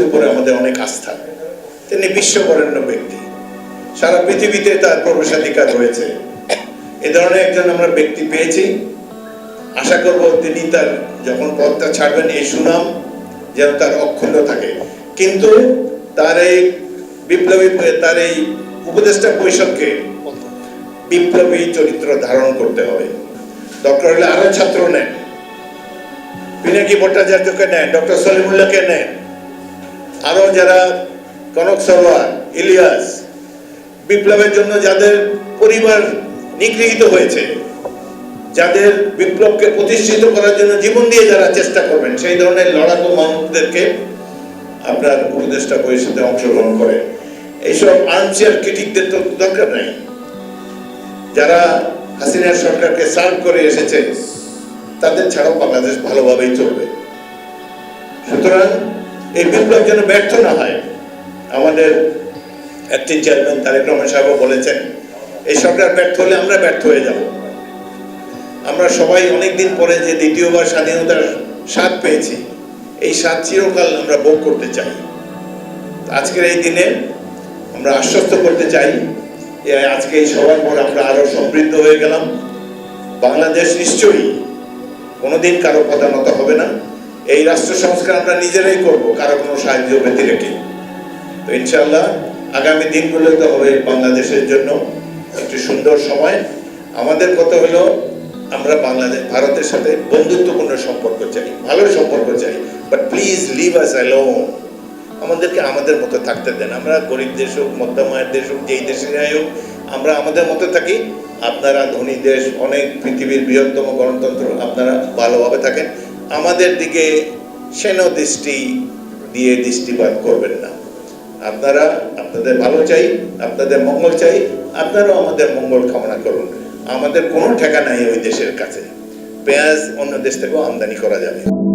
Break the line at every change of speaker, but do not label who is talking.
উপরে আমাদের অনেক আস্থা। তিনি বিশ্ববরেণ্য ব্যক্তি। সারা পৃথিবীতে তার প্রবেশাধিকার রয়েছে। এ ধরনের একজন আমরা ব্যক্তি পেয়েছি। আশা করব তিনি তার যখন পদটা ছাড়বেন, এই সুনাম যেন তার অক্ষুণ্ণ থাকে। কিন্তু তার এই বিপ্লবী তার এই উপদেষ্টা পরিষদকে বিপ্লবী চরিত্র ধারণ করতে হবে। ডক্টর হলে আরও ছাত্র নেন। পিনাকি ভট্টাচার্যকে নেন, ডক্টর সলিমুল্লাহকে নেন। আরও যারা কনক সরোয়ার, ইলিয়াস, বিপ্লবের জন্য যাদের পরিবার নিগৃহীত হয়েছে, যাদের বিপ্লবকে প্রতিষ্ঠিত করার জন্য জীবন দিয়ে যারা চেষ্টা করবেন, সেই ধরনের লড়াকু মানুষদেরকে আপনার উপদেষ্টা পরিষদে অংশগ্রহণ করেন এইসব আর্মচেয়ার ক্রিটিকদের তো দরকার নাই। যারা হাসিনার সরকারকে সার্ভ করে এসেছে, তাদের ছাড়াও বাংলাদেশ ভালোভাবেই চলবে। সুতরাং এই বিপ্লব যেন ব্যর্থ না হয়। আমাদের অ্যাক্টিং চেয়ারম্যান তারেক রহমান সাহেবও বলেছেন, এই সরকার ব্যর্থ হলে আমরা ব্যর্থ হয়ে যাব। আমরা সবাই অনেকদিন পরে যে দ্বিতীয়বার স্বাধীনতার স্বাদ পেয়েছি, এই স্বাদ চিরকাল আমরা ভোগ করতে চাই। আজকের এই দিনে আমরা আশ্বস্ত করতে চাই যে আজকে এই সবার পর আমরা আরও সমৃদ্ধ হয়ে গেলাম। বাংলাদেশ নিশ্চয়ই কোনোদিন কারও প্রধানত হবে না। এই রাষ্ট্র সংস্কার আমরা নিজেরাই করব, কারও কোনো সাহায্য ব্যতি রেখে তো ইনশাল্লাহ আগামী দিনগুলোতে হবে বাংলাদেশের জন্য একটি সুন্দর সময়। আমাদের কথা হলো, আমরা বাংলাদেশ, ভারতের সাথে বন্ধুত্বপূর্ণ সম্পর্ক চাই, ভালো সম্পর্ক চাই। But please leave us alone আমাদেরকে আমাদের মতো থাকতে দেন। আমরা গরিব দেশ হোক মধ্যমায়ের দেশ হোক, যেই দেশে যাই হোক, আমরা আমাদের মতো থাকি। আপনারা ধনী দেশ, অনেক পৃথিবীর বৃহত্তম গণতন্ত্র, আপনারা ভালোভাবে থাকেন। আমাদের দিকে সেন দৃষ্টি দিয়ে দৃষ্টিপাত করবেন না। আপনারা, আপনাদের ভালো চাই, আপনাদের মঙ্গল চাই, আপনারাও আমাদের মঙ্গল কামনা করুন। আমাদের কোনো ঠেকা নাই ওই দেশের কাছে। পেঁয়াজ অন্য দেশ থেকেও আমদানি করা যাবে।